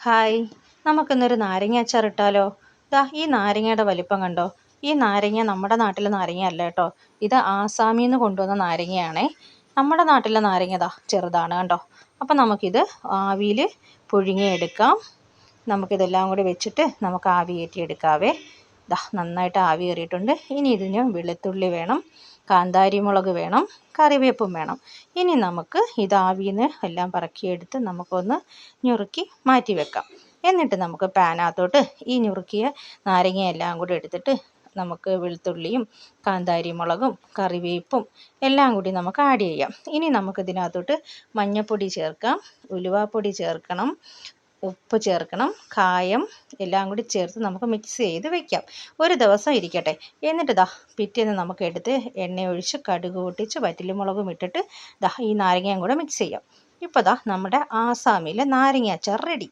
Hi. നമുക്കിന്നൊരു നാരങ്ങ അച്ചാർ ഇട്ടാലോ? ദാ ഈ നാരങ്ങയുടെ വലിപ്പം കണ്ടോ? ഈ നാരങ്ങ നമ്മുടെ നാട്ടിലെ നാരങ്ങ അല്ല കേട്ടോ. ഇത് ആസാമിൽ നിന്ന് കൊണ്ടുവന്ന നാരങ്ങയാണേ. നമ്മുടെ നാട്ടിലെ നാരങ്ങ ദാ ചെറുതാണ് കണ്ടോ. അപ്പം നമുക്കിത് ആവിയിൽ പുഴുങ്ങിയെടുക്കാം. നമുക്കിതെല്ലാം കൂടി വെച്ചിട്ട് നമുക്ക് ആവി കയറ്റിയെടുക്കാവേ ദാ നന്നായിട്ട് ആവി കയറിയിട്ടുണ്ട്. ഇനി ഇതിന് വെളുത്തുള്ളി വേണം കാന്താരിമുളക് വേണം കറിവേപ്പും വേണം. ഇനി നമുക്ക് ഇത് ആവിയിൽ നിന്ന് എല്ലാം പറക്കിയെടുത്ത് നമുക്കൊന്ന് ഞുറുക്കി മാറ്റി വെക്കാം. എന്നിട്ട് നമുക്ക് പാനകത്തോട്ട് ഈ ഞുറുക്കിയ നാരങ്ങയെല്ലാം കൂടി എടുത്തിട്ട് നമുക്ക് വെളുത്തുള്ളിയും കാന്താരിമുളകും കറിവേപ്പും എല്ലാം കൂടി നമുക്ക് ആഡ് ചെയ്യാം. ഇനി നമുക്കിതിനകത്തോട്ട് മഞ്ഞൾപ്പൊടി ചേർക്കാം ഉലുവാപ്പൊടി ചേർക്കണം ഉപ്പ് ചേർക്കണം കായം എല്ലാം കൂടി ചേർത്ത് നമുക്ക് മിക്സ് ചെയ്ത് വെക്കാം. ഒരു ദിവസം ഇരിക്കട്ടെ. എന്നിട്ട് ദാ പിറ്റേന്ന് നമുക്ക് എടുത്ത് എണ്ണ ഒഴിച്ച് കടുക് പൊട്ടിച്ച് വറ്റലുമുളകും ഇട്ടിട്ട് ദാ ഈ നാരങ്ങയും കൂടെ മിക്സ് ചെയ്യാം. ഇപ്പോൾ ദാ നമ്മുടെ ആസാമിലെ നാരങ്ങ അച്ചാർ റെഡി